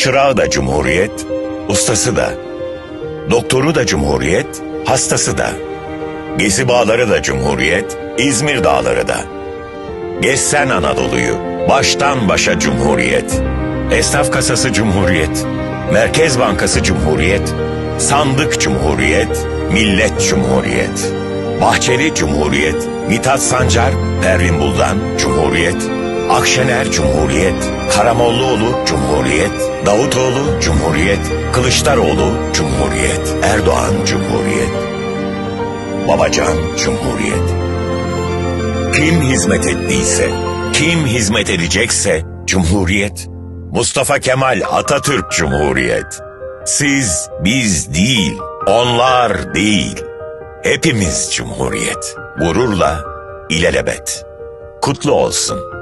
Çırağı da cumhuriyet, ustası da. Doktoru da cumhuriyet, hastası da. Gezi bağları da cumhuriyet, İzmir dağları da. Gezsen Anadolu'yu, baştan başa cumhuriyet. Esnaf kasası cumhuriyet, Merkez Bankası cumhuriyet, Sandık cumhuriyet, Millet cumhuriyet. Bahçeli cumhuriyet, Mithat Sancar, Pervin Buldan cumhuriyet, Akşener cumhuriyet, Karamollaoğlu cumhuriyet, Davutoğlu cumhuriyet, Kılıçdaroğlu cumhuriyet, Erdoğan cumhuriyet, Babacan cumhuriyet. Kim hizmet ettiyse, kim hizmet edecekse Cumhuriyet. Mustafa Kemal Atatürk Cumhuriyet. Siz, biz değil, onlar değil. Hepimiz Cumhuriyet. Gururla ilelebet. Kutlu olsun.